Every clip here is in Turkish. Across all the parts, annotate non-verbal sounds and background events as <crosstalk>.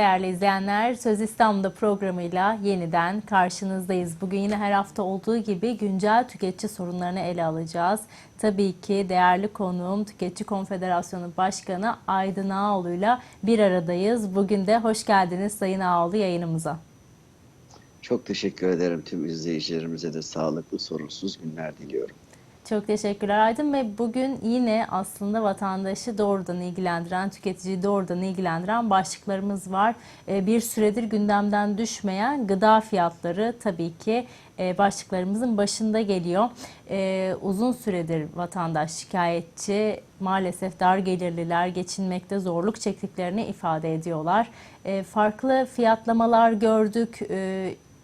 Değerli izleyenler, Söz İstanbul'da programıyla yeniden karşınızdayız. Bugün yine her hafta olduğu gibi güncel tüketici sorunlarını ele alacağız. Tabii ki değerli konuğum Tüketici Konfederasyonu Başkanı Aydın Ağoğlu'yla bir aradayız. Bugün de hoş geldiniz Sayın Ağoğlu yayınımıza. Çok teşekkür ederim tüm izleyicilerimize de sağlıklı, sorunsuz günler diliyorum. Çok teşekkürler Aydın Bey. Bugün yine aslında vatandaşı doğrudan ilgilendiren, tüketiciyi doğrudan ilgilendiren başlıklarımız var. Ee, Bir süredir gündemden düşmeyen gıda fiyatları tabii ki e, başlıklarımızın başında geliyor. Ee, Uzun süredir vatandaş şikayetçi, maalesef dar gelirliler geçinmekte zorluk çektiklerini ifade ediyorlar. Ee, Farklı fiyatlamalar gördük.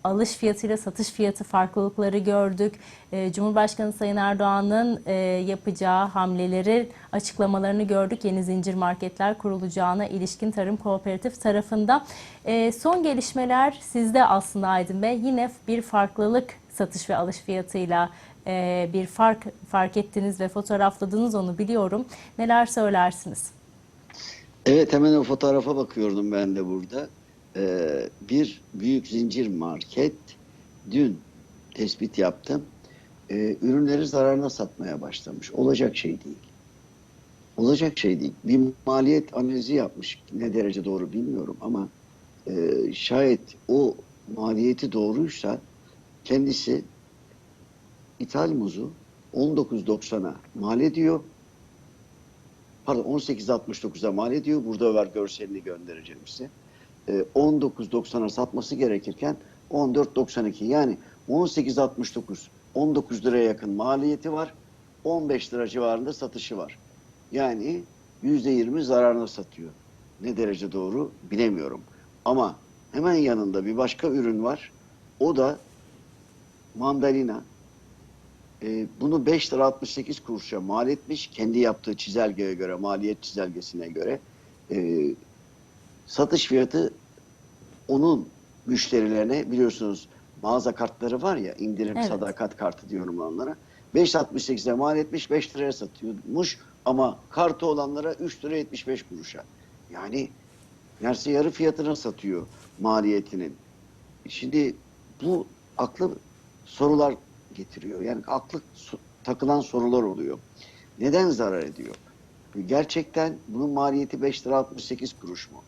Alış fiyatıyla satış fiyatı farklılıkları gördük. Ee, Cumhurbaşkanı Sayın Erdoğan'ın e, yapacağı hamleleri, açıklamalarını gördük. Yeni zincir marketler kurulacağına ilişkin Tarım Kooperatif tarafında. Ee, Son gelişmeler sizde aslında Aydın Bey. Yine bir farklılık satış ve alış fiyatıyla e, bir fark fark ettiniz ve fotoğrafladınız onu biliyorum. Neler söylersiniz? Evet hemen o fotoğrafa bakıyordum ben de burada. Ee, bir büyük zincir market dün tespit yaptım. Ee, ürünleri zararına satmaya başlamış. Olacak şey değil. Olacak şey değil. Bir maliyet analizi yapmış. Ne derece doğru bilmiyorum ama e, şayet o maliyeti doğruysa kendisi ithal muzu 19.90'a mal ediyor. Pardon 18.69'a mal ediyor. Burada var görselini göndereceğim size. Ee, 19.90'a satması gerekirken 14.92 yani 18.69 19 liraya yakın maliyeti var. 15 lira civarında satışı var. Yani %20 zararına satıyor. Ne derece doğru bilemiyorum. Ama hemen yanında bir başka ürün var. O da mandalina. Ee, bunu 5 lira 68 kuruşa mal etmiş. Kendi yaptığı çizelgeye göre, maliyet çizelgesine göre. Ee, satış fiyatı onun müşterilerine biliyorsunuz mağaza kartları var ya indirim Evet. sadakat kartı diyorum onlara. 5.68'e mal etmiş 5 liraya satıyormuş ama kartı olanlara 3 lira 75 kuruşa. Yani neredeyse yarı fiyatına satıyor maliyetinin. Şimdi bu aklı sorular getiriyor. Yani aklı takılan sorular oluyor. Neden zarar ediyor? Gerçekten bunun maliyeti 5 lira 68 kuruş mu?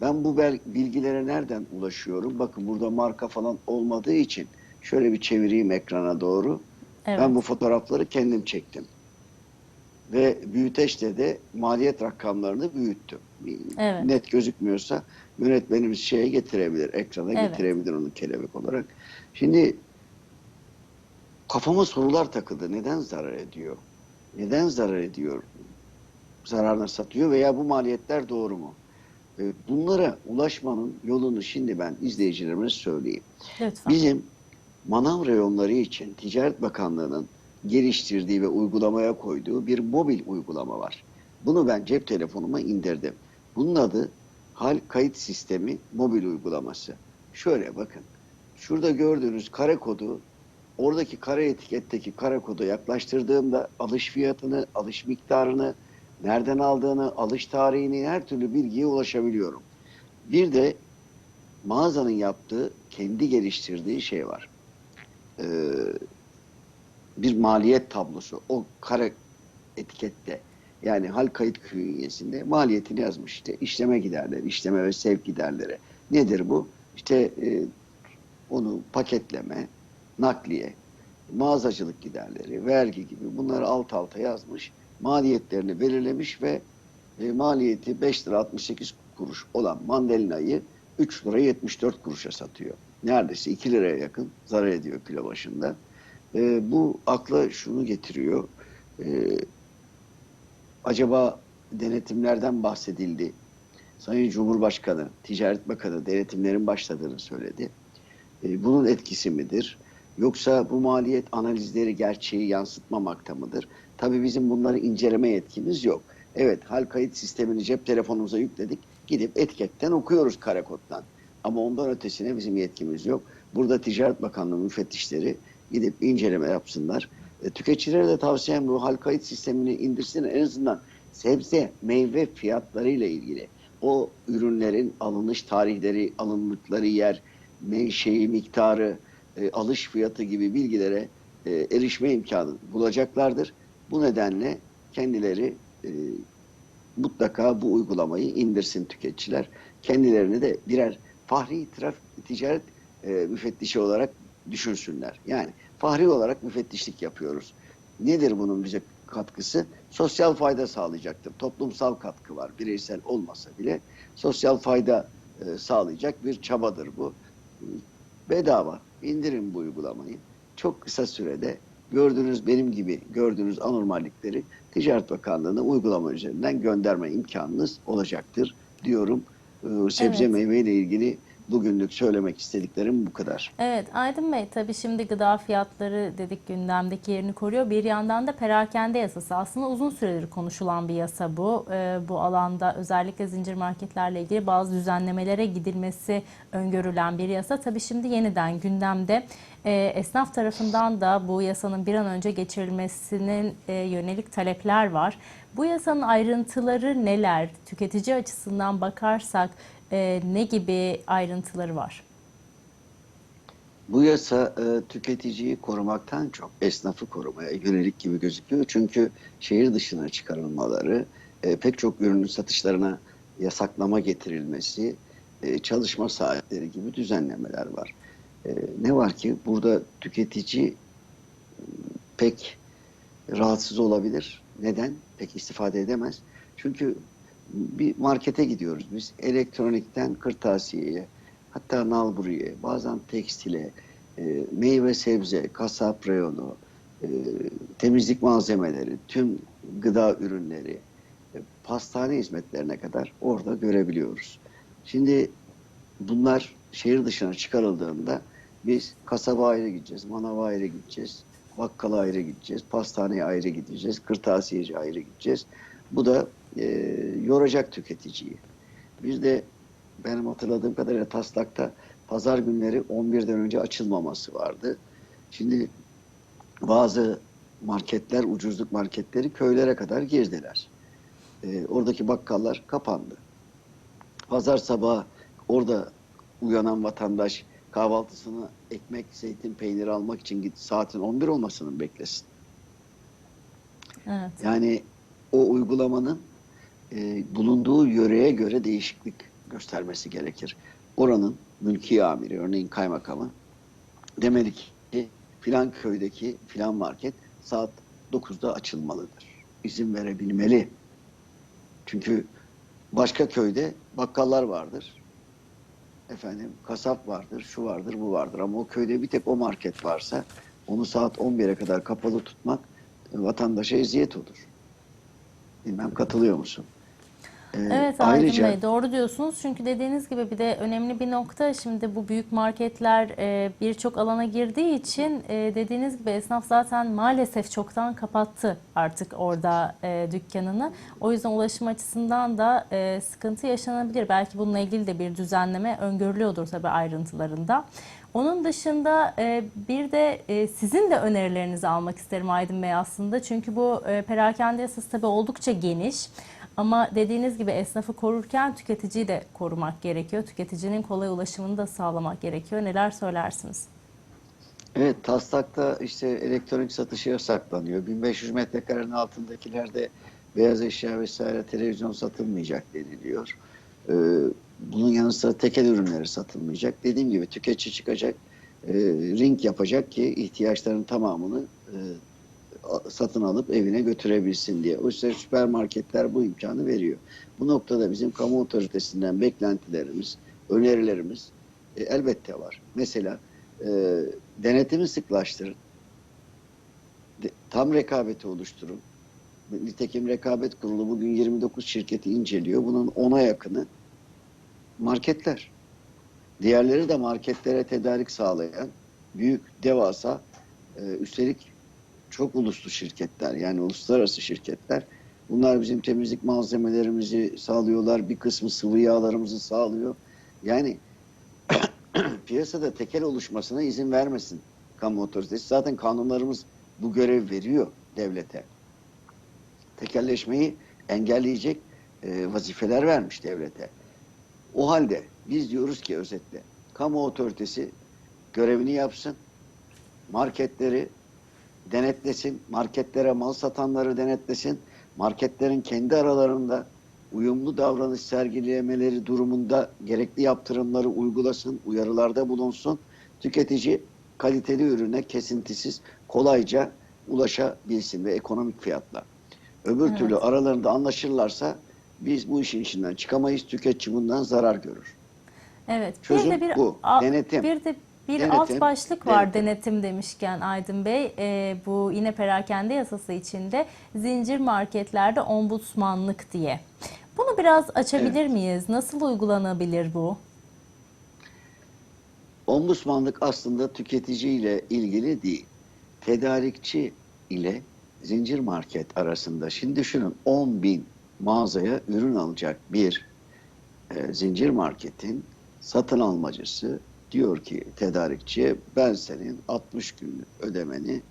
Ben bu bilgilere nereden ulaşıyorum? Bakın burada marka falan olmadığı için şöyle bir çevireyim ekrana doğru. Evet. Ben bu fotoğrafları kendim çektim. Ve büyüteçte de maliyet rakamlarını büyüttüm. Evet. Net gözükmüyorsa yönetmenimiz şeye getirebilir, ekrana Evet. getirebilir onu kelebek olarak. Şimdi kafama sorular takıldı. Neden zarar ediyor? Neden zarar ediyor? Zararına satıyor veya bu maliyetler doğru mu? E, Bunlara ulaşmanın yolunu şimdi ben izleyicilerime söyleyeyim. Lütfen. Bizim manav reyonları için Ticaret Bakanlığı'nın geliştirdiği ve uygulamaya koyduğu bir mobil uygulama var. Bunu ben cep telefonuma indirdim. Bunun adı Hal Kayıt Sistemi mobil uygulaması. Şöyle bakın. Şurada gördüğünüz kare kodu oradaki kare etiketteki kare koda yaklaştırdığımda alış fiyatını, alış miktarını, nereden aldığını, alış tarihini her türlü bilgiye ulaşabiliyorum. Bir de mağazanın yaptığı, kendi geliştirdiği şey var. Ee, bir maliyet tablosu. O kare etikette yani hal kayıt künyesinde maliyetini yazmış işte işleme giderleri, işleme ve sevk giderleri. Nedir bu? İşte e, onu paketleme, nakliye, mağazacılık giderleri, vergi gibi bunları alt alta yazmış. Maliyetlerini belirlemiş ve e, maliyeti 5 lira 68 kuruş olan mandalinayı 3 lira 74 kuruşa satıyor. Neredeyse 2 liraya yakın zarar ediyor kilo başında. E, bu akla şunu getiriyor. E, acaba denetimlerden bahsedildi. Sayın Cumhurbaşkanı, Ticaret Bakanı denetimlerin başladığını söyledi. E, bunun etkisi midir? Yoksa bu maliyet analizleri gerçeği yansıtmamakta mıdır? Tabii bizim bunları inceleme yetkimiz yok. Evet, hal kayıt sistemini cep telefonumuza yükledik. Gidip etiketten okuyoruz kare koddan. Ama ondan ötesine bizim yetkimiz yok. Burada Ticaret Bakanlığı müfettişleri gidip inceleme yapsınlar. E, tüketicilere de tavsiyem bu hal kayıt sistemini indirsin en azından sebze, meyve fiyatlarıyla ilgili o ürünlerin alınış tarihleri, alındıkları yer, menşei, miktarı, e, alış fiyatı gibi bilgilere e, erişme imkanı bulacaklardır. Bu nedenle kendileri e, mutlaka bu uygulamayı indirsin tüketiciler. Kendilerini de birer fahri itiraf ticaret e, müfettişi olarak düşünsünler. Yani fahri olarak müfettişlik yapıyoruz. Nedir bunun bize katkısı? Sosyal fayda sağlayacaktır. Toplumsal katkı var. Bireysel olmasa bile sosyal fayda e, sağlayacak bir çabadır bu. Bedava. indirin bu uygulamayı. Çok kısa sürede gördüğünüz benim gibi gördüğünüz anormallikleri Ticaret Bakanlığı'na uygulama üzerinden gönderme imkanınız olacaktır diyorum. Ee, Sebze Evet. meyve ile ilgili bugünlük söylemek istediklerim bu kadar. Evet Aydın Bey tabii şimdi gıda fiyatları dedik gündemdeki yerini koruyor. Bir yandan da perakende yasası aslında uzun süredir konuşulan bir yasa bu. Ee, bu alanda özellikle zincir marketlerle ilgili bazı düzenlemelere gidilmesi öngörülen bir yasa. Tabii şimdi yeniden gündemde. Ee, esnaf tarafından da bu yasanın bir an önce geçirilmesinin e, yönelik talepler var. Bu yasanın ayrıntıları neler? Tüketici açısından bakarsak e, ne gibi ayrıntıları var? Bu yasa e, tüketiciyi korumaktan çok esnafı korumaya yönelik gibi gözüküyor. Çünkü şehir dışına çıkarılmaları, e, pek çok ürünün satışlarına yasaklama getirilmesi, e, çalışma saatleri gibi düzenlemeler var. E, ne var ki burada tüketici e, pek rahatsız olabilir. Neden? Pek istifade edemez. Çünkü bir markete gidiyoruz biz. Elektronikten kırtasiyeye, hatta nalburiye, bazen tekstile, e, meyve sebze, kasap reyonu, e, temizlik malzemeleri, tüm gıda ürünleri, e, pastane hizmetlerine kadar orada görebiliyoruz. Şimdi bunlar şehir dışına çıkarıldığında biz kasaba ayrı gideceğiz, manava ayrı gideceğiz, bakkala ayrı gideceğiz, pastaneye ayrı gideceğiz, kırtasiyeci ayrı gideceğiz. Bu da e, yoracak tüketiciyi. Biz de benim hatırladığım kadarıyla taslakta pazar günleri 11'den önce açılmaması vardı. Şimdi bazı marketler, ucuzluk marketleri köylere kadar girdiler. E, oradaki bakkallar kapandı. Pazar sabahı orada uyanan vatandaş kahvaltısını ekmek, zeytin, peynir almak için git saatin 11 olmasını beklesin. Evet. Yani o uygulamanın e, bulunduğu yöreye göre değişiklik göstermesi gerekir. Oranın mülki amiri, örneğin kaymakamı demeli ki filan köydeki filan market saat 9'da açılmalıdır. İzin verebilmeli. Çünkü başka köyde bakkallar vardır. Efendim kasap vardır, şu vardır, bu vardır. Ama o köyde bir tek o market varsa onu saat 11'e kadar kapalı tutmak e, vatandaşa eziyet olur. Bilmem katılıyor musun? Ee, Evet Aydın Bey doğru diyorsunuz. Çünkü dediğiniz gibi bir de önemli bir nokta şimdi bu büyük marketler e, birçok alana girdiği için e, dediğiniz gibi esnaf zaten maalesef çoktan kapattı artık orada e, dükkanını. O yüzden ulaşım açısından da e, sıkıntı yaşanabilir. Belki bununla ilgili de bir düzenleme öngörülüyordur tabii ayrıntılarında. Onun dışında bir de sizin de önerilerinizi almak isterim Aydın Bey aslında. Çünkü bu perakende yasası tabii oldukça geniş. Ama dediğiniz gibi esnafı korurken tüketiciyi de korumak gerekiyor. Tüketicinin kolay ulaşımını da sağlamak gerekiyor. Neler söylersiniz? Evet, taslakta işte elektronik satışı yasaklanıyor. 1500 metrekarenin altındakilerde beyaz eşya vesaire televizyon satılmayacak deniliyor. Ee, bunun yanı sıra tekel ürünleri satılmayacak. Dediğim gibi tüketici çıkacak, e, ring yapacak ki ihtiyaçlarının tamamını e, satın alıp evine götürebilsin diye. Oysa süpermarketler bu imkanı veriyor. Bu noktada bizim kamu otoritesinden beklentilerimiz, önerilerimiz e, elbette var. Mesela e, denetimi sıklaştırın. De- tam rekabeti oluşturun. Nitekim Rekabet Kurulu bugün 29 şirketi inceliyor. Bunun 10'a yakını marketler. Diğerleri de marketlere tedarik sağlayan büyük, devasa, e, üstelik çok uluslu şirketler yani uluslararası şirketler. Bunlar bizim temizlik malzemelerimizi sağlıyorlar. Bir kısmı sıvı yağlarımızı sağlıyor. Yani <clears throat> piyasada tekel oluşmasına izin vermesin kamu otoritesi. Zaten kanunlarımız bu görev veriyor devlete. Tekelleşmeyi engelleyecek e, vazifeler vermiş devlete. O halde biz diyoruz ki özetle kamu otoritesi görevini yapsın, marketleri denetlesin, marketlere mal satanları denetlesin, marketlerin kendi aralarında uyumlu davranış sergilemeleri durumunda gerekli yaptırımları uygulasın, uyarılarda bulunsun. Tüketici kaliteli ürüne kesintisiz, kolayca ulaşabilsin ve ekonomik fiyatla. Öbür Evet. türlü aralarında anlaşırlarsa biz bu işin içinden çıkamayız. Tüketici bundan zarar görür. Evet. Çözüm bir de bir bu. Denetim. bir de bir Denetim, alt başlık var denetim. denetim demişken Aydın Bey. Ee, bu yine perakende yasası içinde zincir marketlerde ombudsmanlık diye. Bunu biraz açabilir miyiz? Nasıl uygulanabilir bu? Ombudsmanlık aslında tüketiciyle ilgili değil. Tedarikçi ile zincir market arasında. Şimdi düşünün 10 bin mağazaya ürün alacak bir e, zincir marketin satın almacısı diyor ki tedarikçiye ben senin 60 günlük ödemeni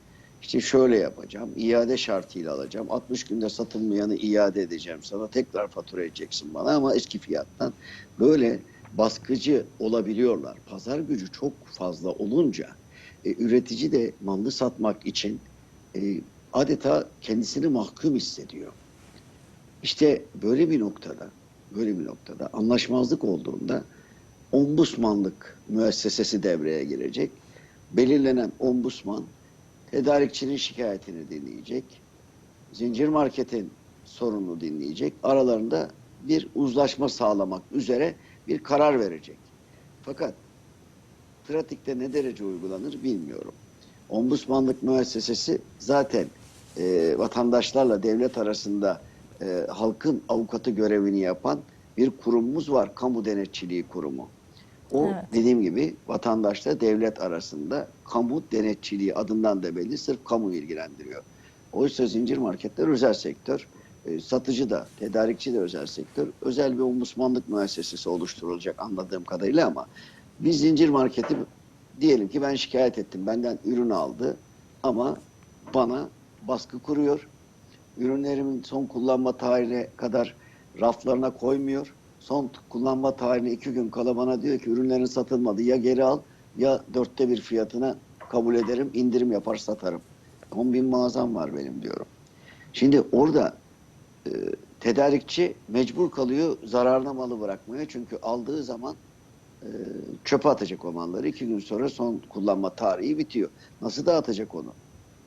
işte şöyle yapacağım. iade şartıyla alacağım. 60 günde satılmayanı iade edeceğim sana. Tekrar fatura edeceksin bana ama eski fiyattan. Böyle baskıcı olabiliyorlar. Pazar gücü çok fazla olunca e, üretici de malını satmak için e, adeta kendisini mahkum hissediyor. İşte böyle bir noktada, böyle bir noktada anlaşmazlık olduğunda ombudsmanlık müessesesi devreye girecek. Belirlenen ombudsman tedarikçinin şikayetini dinleyecek. Zincir marketin sorununu dinleyecek. Aralarında bir uzlaşma sağlamak üzere bir karar verecek. Fakat pratikte ne derece uygulanır bilmiyorum. Ombudsmanlık müessesesi zaten e, vatandaşlarla devlet arasında e, halkın avukatı görevini yapan bir kurumumuz var. Kamu Denetçiliği Kurumu. O Evet. dediğim gibi vatandaşla devlet arasında kamu denetçiliği adından da belli sırf kamu ilgilendiriyor. Oysa zincir marketler özel sektör. E, satıcı da, tedarikçi de özel sektör. Özel bir ombudsmanlık müessesesi oluşturulacak anladığım kadarıyla ama bir zincir marketi diyelim ki ben şikayet ettim. Benden ürün aldı ama bana baskı kuruyor. Ürünlerimin son kullanma tarihine kadar raflarına koymuyor. Son kullanma tarihine iki gün kala bana diyor ki ürünlerin satılmadı. Ya geri al ya dörtte bir fiyatına kabul ederim, indirim yapar satarım. 10 bin mağazam var benim diyorum. Şimdi orada e, tedarikçi mecbur kalıyor zararına malı bırakmaya. Çünkü aldığı zaman e, çöpe atacak o malları. İki gün sonra son kullanma tarihi bitiyor. Nasıl dağıtacak onu?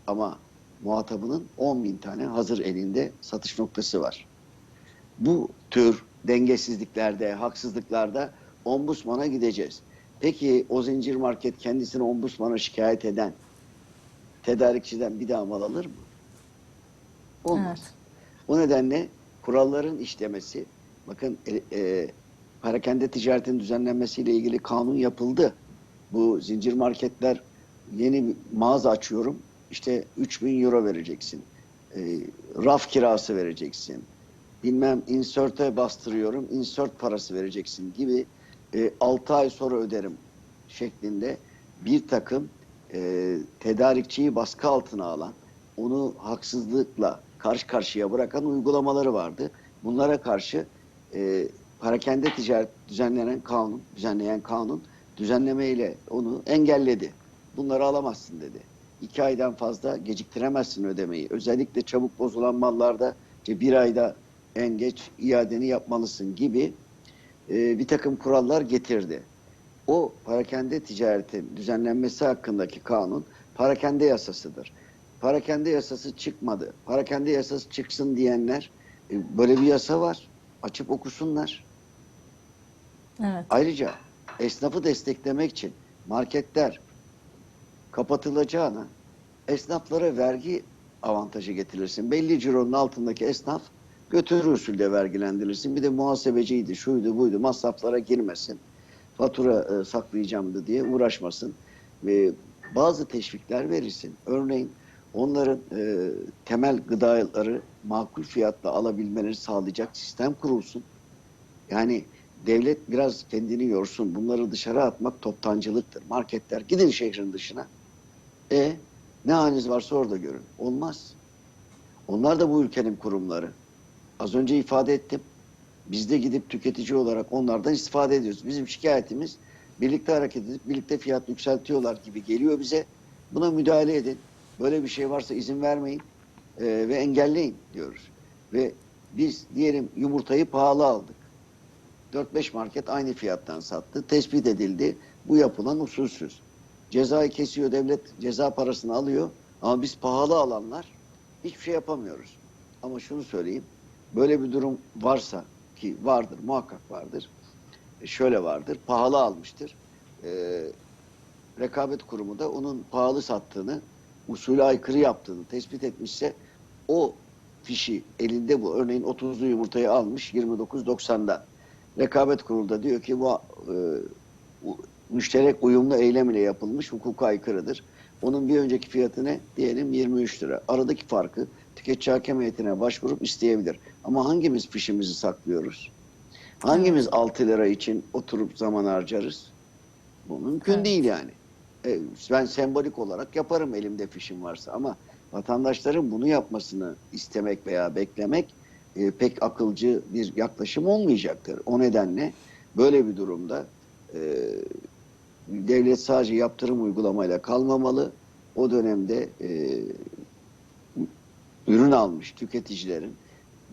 Ama muhatabının 10 bin tane hazır elinde satış noktası var. Bu tür dengesizliklerde, haksızlıklarda ombudsmana gideceğiz. Peki o zincir market kendisini ombudsmana şikayet eden tedarikçiden bir daha mal alır mı? Olmaz. Evet. O nedenle kuralların işlemesi, bakın e, e, parakende ticaretin düzenlenmesiyle ilgili kanun yapıldı. Bu zincir marketler yeni bir mağaza açıyorum, işte 3000 euro vereceksin. E, raf kirası vereceksin. Bilmem insert'e bastırıyorum, insert parası vereceksin gibi e, 6 ay sonra öderim şeklinde bir takım e, tedarikçiyi baskı altına alan, onu haksızlıkla karşı karşıya bırakan uygulamaları vardı. Bunlara karşı e, parakende ticaret düzenlenen kanun, düzenleyen kanun düzenlemeyle onu engelledi. Bunları alamazsın dedi. İki aydan fazla geciktiremezsin ödemeyi. Özellikle çabuk bozulan mallarda işte bir ayda en geç iadeni yapmalısın gibi e, bir takım kurallar getirdi. O parakende ticaretin düzenlenmesi hakkındaki kanun parakende yasasıdır. Parakende yasası çıkmadı. Parakende yasası çıksın diyenler e, böyle bir yasa var. Açıp okusunlar. Evet. Ayrıca esnafı desteklemek için marketler kapatılacağına esnaflara vergi avantajı getirirsin. Belli cironun altındaki esnaf götürür usulde vergilendirilsin. Bir de muhasebeciydi, şuydu, buydu masraflara girmesin. Fatura e, saklayacağımdı diye uğraşmasın. Ve bazı teşvikler verirsin. Örneğin onların e, temel gıdaları makul fiyatla alabilmelerini sağlayacak sistem kurulsun. Yani devlet biraz kendini yorsun. Bunları dışarı atmak toptancılıktır. Marketler gidin şehrin dışına. E ne haliniz varsa orada görün. Olmaz. Onlar da bu ülkenin kurumları. Az önce ifade ettim. Biz de gidip tüketici olarak onlardan istifade ediyoruz. Bizim şikayetimiz birlikte hareket edip birlikte fiyat yükseltiyorlar gibi geliyor bize. Buna müdahale edin. Böyle bir şey varsa izin vermeyin e, ve engelleyin diyoruz. Ve biz diyelim yumurtayı pahalı aldık. 4-5 market aynı fiyattan sattı. Tespit edildi. Bu yapılan usulsüz. Cezayı kesiyor devlet ceza parasını alıyor. Ama biz pahalı alanlar hiçbir şey yapamıyoruz. Ama şunu söyleyeyim. Böyle bir durum varsa ki vardır muhakkak vardır. E, şöyle vardır. Pahalı almıştır. E, rekabet kurumu da onun pahalı sattığını usule aykırı yaptığını tespit etmişse o fişi elinde bu. Örneğin 30'lu yumurtayı almış 29.90'da. Rekabet kurulu da diyor ki bu e, müşterek uyumlu eylem ile yapılmış hukuka aykırıdır. Onun bir önceki fiyatı ne? Diyelim 23 lira. Aradaki farkı tüketici hakem heyetine başvurup isteyebilir. Ama hangimiz fişimizi saklıyoruz? Hangimiz 6 lira için oturup zaman harcarız? Bu mümkün Evet. değil yani. E, ben sembolik olarak yaparım elimde fişim varsa ama vatandaşların bunu yapmasını istemek veya beklemek e, pek akılcı bir yaklaşım olmayacaktır. O nedenle böyle bir durumda e, devlet sadece yaptırım uygulamayla kalmamalı. O dönemde e, ürün almış tüketicilerin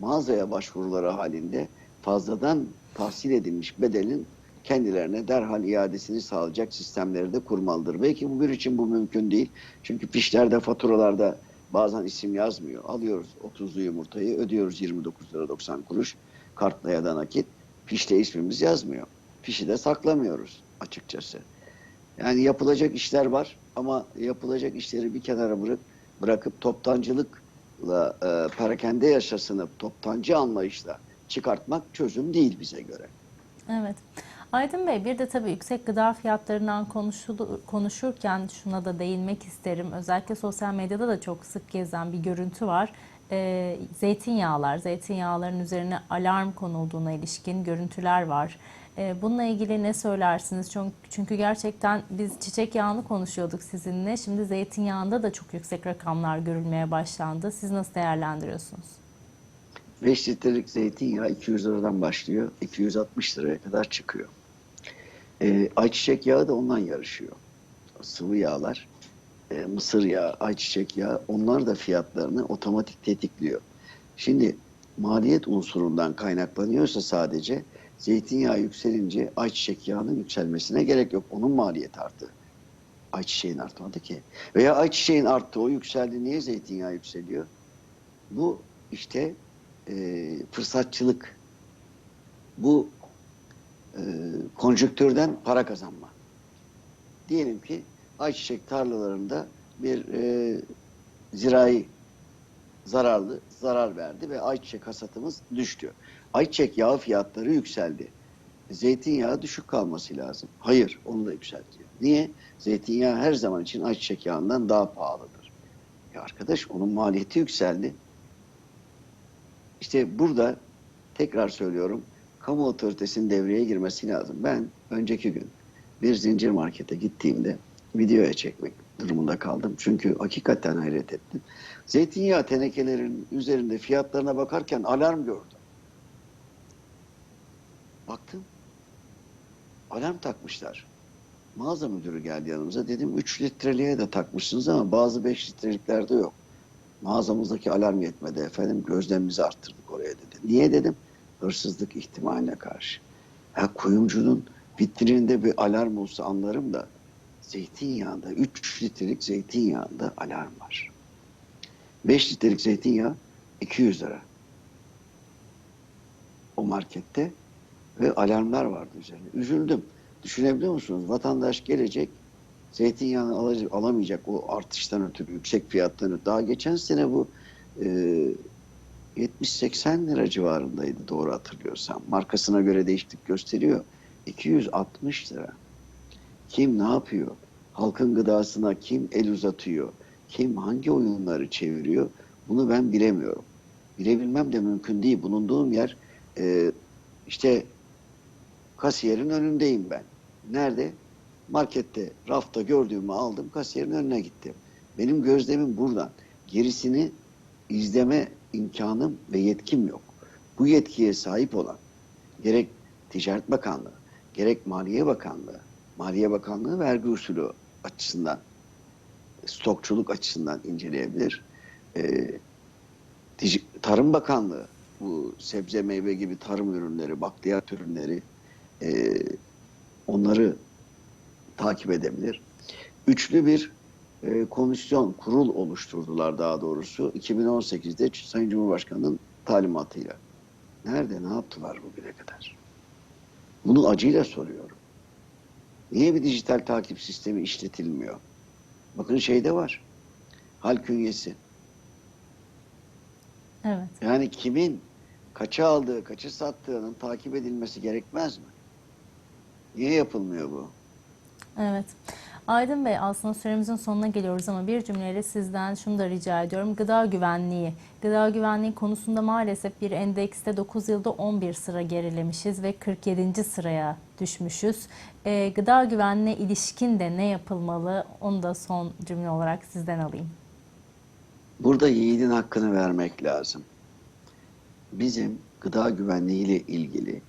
mağazaya başvuruları halinde fazladan tahsil edilmiş bedelin kendilerine derhal iadesini sağlayacak sistemleri de kurmalıdır. Belki bugün için bu mümkün değil. Çünkü fişlerde, faturalarda bazen isim yazmıyor. Alıyoruz 30'lu yumurtayı, ödüyoruz 29 lira 90 kuruş kartla ya da nakit. Fişte ismimiz yazmıyor. Fişi de saklamıyoruz açıkçası. Yani yapılacak işler var ama yapılacak işleri bir kenara bırak, bırakıp toptancılıkla e, perakende yaşasını toptancı anlayışla çıkartmak çözüm değil bize göre. Evet. Aydın Bey bir de tabii yüksek gıda fiyatlarından konuşurken şuna da değinmek isterim. Özellikle sosyal medyada da çok sık gezen bir görüntü var. Ee, zeytinyağlar, zeytinyağların üzerine alarm konulduğuna ilişkin görüntüler var. Ee, bununla ilgili ne söylersiniz? Çünkü, gerçekten biz çiçek yağını konuşuyorduk sizinle. Şimdi zeytinyağında da çok yüksek rakamlar görülmeye başlandı. Siz nasıl değerlendiriyorsunuz? 5 litrelik zeytinyağı 200 liradan başlıyor. 260 liraya kadar çıkıyor. Ee, ayçiçek yağı da ondan yarışıyor. Sıvı yağlar, e, mısır yağı, ayçiçek yağı onlar da fiyatlarını otomatik tetikliyor. Şimdi maliyet unsurundan kaynaklanıyorsa sadece zeytinyağı yükselince ayçiçek yağının yükselmesine gerek yok. Onun maliyeti arttı. Ayçiçeğin artmadı ki. Veya ayçiçeğin arttı, o yükseldi. Niye zeytinyağı yükseliyor? Bu işte e, fırsatçılık. Bu e, konjüktürden para kazanma. Diyelim ki ayçiçek tarlalarında bir e, zirai zararlı zarar verdi ve ayçiçek hasatımız düştü. Ayçiçek yağı fiyatları yükseldi. Zeytinyağı düşük kalması lazım. Hayır, onu da yükseltiyor. Niye? Zeytinyağı her zaman için ayçiçek yağından daha pahalıdır. Ya arkadaş onun maliyeti yükseldi. İşte burada tekrar söylüyorum kamu otoritesinin devreye girmesi lazım. Ben önceki gün bir zincir markete gittiğimde videoya çekmek durumunda kaldım. Çünkü hakikaten hayret ettim. Zeytinyağı tenekelerin üzerinde fiyatlarına bakarken alarm gördüm. Baktım. Alarm takmışlar. Mağaza müdürü geldi yanımıza. Dedim 3 litreliğe de takmışsınız ama bazı 5 litreliklerde yok. Mağazamızdaki alarm yetmedi efendim. Gözlemimizi arttırdık oraya dedi. Niye dedim? Hırsızlık ihtimaline karşı. Ha kuyumcunun vitrininde bir alarm olsa anlarım da zeytinyağında 3 litrelik zeytinyağında alarm var. 5 litrelik zeytinyağı 200 lira. O markette ve alarmlar vardı üzerinde. Üzüldüm. Düşünebiliyor musunuz? Vatandaş gelecek zeytinyağını alacak, alamayacak o artıştan ötürü, yüksek fiyattan ötürü. Daha geçen sene bu e, 70-80 lira civarındaydı doğru hatırlıyorsam. Markasına göre değişiklik gösteriyor. 260 lira. Kim ne yapıyor? Halkın gıdasına kim el uzatıyor? Kim hangi oyunları çeviriyor? Bunu ben bilemiyorum. Bilebilmem de mümkün değil. Bulunduğum yer e, işte kasiyerin önündeyim ben. Nerede? Markette, rafta gördüğümü aldım, kasiyerin önüne gittim. Benim gözlemim buradan. Gerisini izleme imkanım ve yetkim yok. Bu yetkiye sahip olan gerek Ticaret Bakanlığı, gerek Maliye Bakanlığı, Maliye Bakanlığı vergi usulü açısından, stokçuluk açısından inceleyebilir. Ee, Tarım Bakanlığı bu sebze meyve gibi tarım ürünleri, bakliyat ürünleri e, onları takip edebilir. Üçlü bir e, komisyon, kurul oluşturdular daha doğrusu 2018'de Sayın Cumhurbaşkanı'nın talimatıyla. Nerede, ne yaptılar bugüne kadar? Bunu acıyla soruyorum. Niye bir dijital takip sistemi işletilmiyor? Bakın şeyde var. Hal künyesi. Evet. Yani kimin kaça aldığı, kaça sattığının takip edilmesi gerekmez mi? Niye yapılmıyor bu? Evet. Aydın Bey aslında süremizin sonuna geliyoruz ama bir cümleyle sizden şunu da rica ediyorum. Gıda güvenliği. Gıda güvenliği konusunda maalesef bir endekste 9 yılda 11 sıra gerilemişiz ve 47. sıraya düşmüşüz. Ee, gıda güvenliğine ilişkin de ne yapılmalı onu da son cümle olarak sizden alayım. Burada yiğidin hakkını vermek lazım. Bizim gıda güvenliği ile ilgili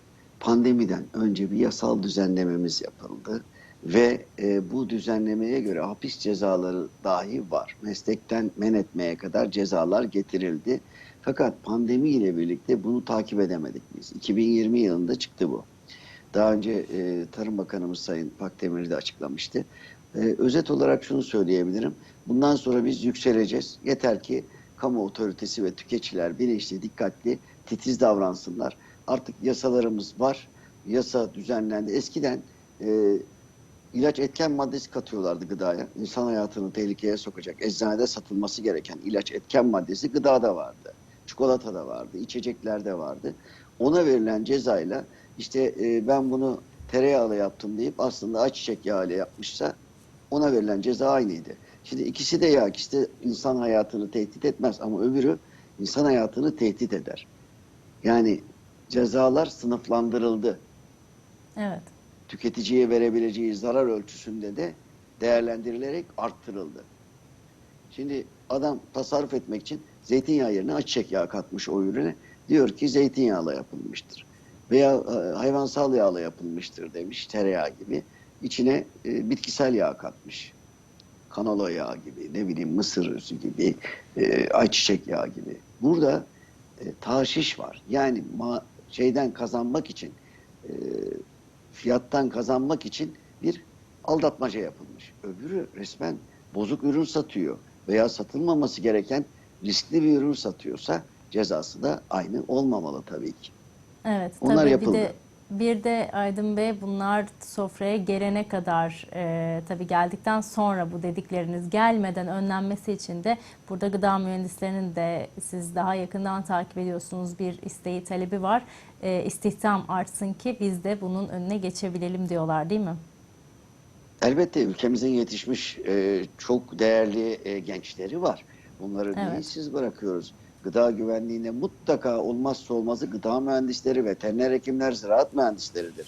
pandemiden önce bir yasal düzenlememiz yapıldı ve e, bu düzenlemeye göre hapis cezaları dahi var. Meslekten men etmeye kadar cezalar getirildi. Fakat pandemi ile birlikte bunu takip edemedik biz. 2020 yılında çıktı bu. Daha önce e, Tarım Bakanımız Sayın Pakdemir de açıklamıştı. E, özet olarak şunu söyleyebilirim. Bundan sonra biz yükseleceğiz. Yeter ki kamu otoritesi ve tüketiciler bilinçli, dikkatli, titiz davransınlar. Artık yasalarımız var. Yasa düzenlendi. Eskiden e, ilaç etken maddesi katıyorlardı gıdaya. İnsan hayatını tehlikeye sokacak, eczanede satılması gereken ilaç etken maddesi gıdada vardı. Çikolatada vardı, içeceklerde vardı. Ona verilen cezayla işte e, ben bunu tereyağıyla yaptım deyip aslında ayçiçek yağıyla yapmışsa ona verilen ceza aynıydı. Şimdi ikisi de yağ, ikisi de insan hayatını tehdit etmez ama öbürü insan hayatını tehdit eder. Yani cezalar sınıflandırıldı. Evet. Tüketiciye verebileceği zarar ölçüsünde de değerlendirilerek arttırıldı. Şimdi adam tasarruf etmek için zeytinyağı yerine ayçiçek yağı katmış o ürüne. Diyor ki zeytinyağıyla yapılmıştır. Veya e, hayvansal yağla yapılmıştır demiş tereyağı gibi. İçine e, bitkisel yağ katmış. Kanola yağı gibi, ne bileyim mısır özü gibi, e, ayçiçek yağı gibi. Burada e, taşiş var. Yani ma- şeyden kazanmak için, e, fiyattan kazanmak için bir aldatmaca yapılmış. Öbürü resmen bozuk ürün satıyor veya satılmaması gereken riskli bir ürün satıyorsa cezası da aynı olmamalı tabii ki. Evet, Onlar tabii yapıldı. bir de bir de Aydın Bey bunlar sofraya gelene kadar e, tabii geldikten sonra bu dedikleriniz gelmeden önlenmesi için de burada gıda mühendislerinin de siz daha yakından takip ediyorsunuz bir isteği talebi var. E, istihdam artsın ki biz de bunun önüne geçebilelim diyorlar değil mi? Elbette ülkemizin yetişmiş e, çok değerli e, gençleri var. Bunları Evet. niye siz bırakıyoruz? Gıda güvenliğine mutlaka olmazsa olmazı gıda mühendisleri, veteriner hekimler, ziraat mühendisleridir.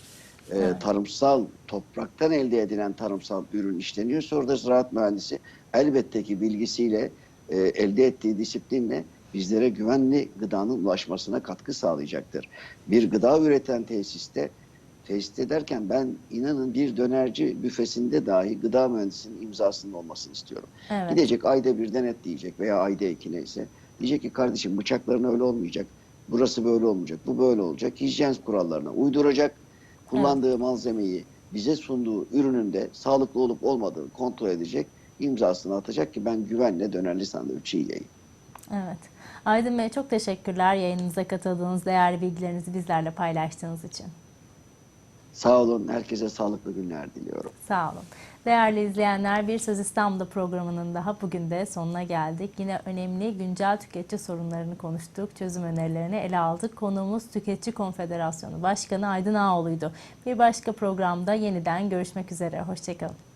E, Evet. Tarımsal, topraktan elde edilen tarımsal ürün işleniyorsa orada ziraat mühendisi elbette ki bilgisiyle, e, elde ettiği disiplinle bizlere güvenli gıdanın ulaşmasına katkı sağlayacaktır. Bir gıda üreten tesiste tesis ederken ben inanın bir dönerci büfesinde dahi gıda mühendisinin imzasının olmasını istiyorum. Evet. Gidecek ayda bir denetleyecek veya ayda iki neyse. Diyecek ki kardeşim bıçakların öyle olmayacak. Burası böyle olmayacak. Bu böyle olacak. Hijyen kurallarına uyduracak. Kullandığı malzemeyi bize sunduğu ürünün de sağlıklı olup olmadığını kontrol edecek. imzasını atacak ki ben güvenle dönerli sandviçi yiyeyim. Evet. Aydın Bey çok teşekkürler yayınımıza katıldığınız değerli bilgilerinizi bizlerle paylaştığınız için. Sağ olun. Herkese sağlıklı günler diliyorum. Sağ olun. Değerli izleyenler bir Söz İstanbul'da programının daha bugün de sonuna geldik. Yine önemli güncel tüketici sorunlarını konuştuk. Çözüm önerilerini ele aldık. Konuğumuz Tüketici Konfederasyonu Başkanı Aydın Ağoğlu'ydu. Bir başka programda yeniden görüşmek üzere. Hoşçakalın.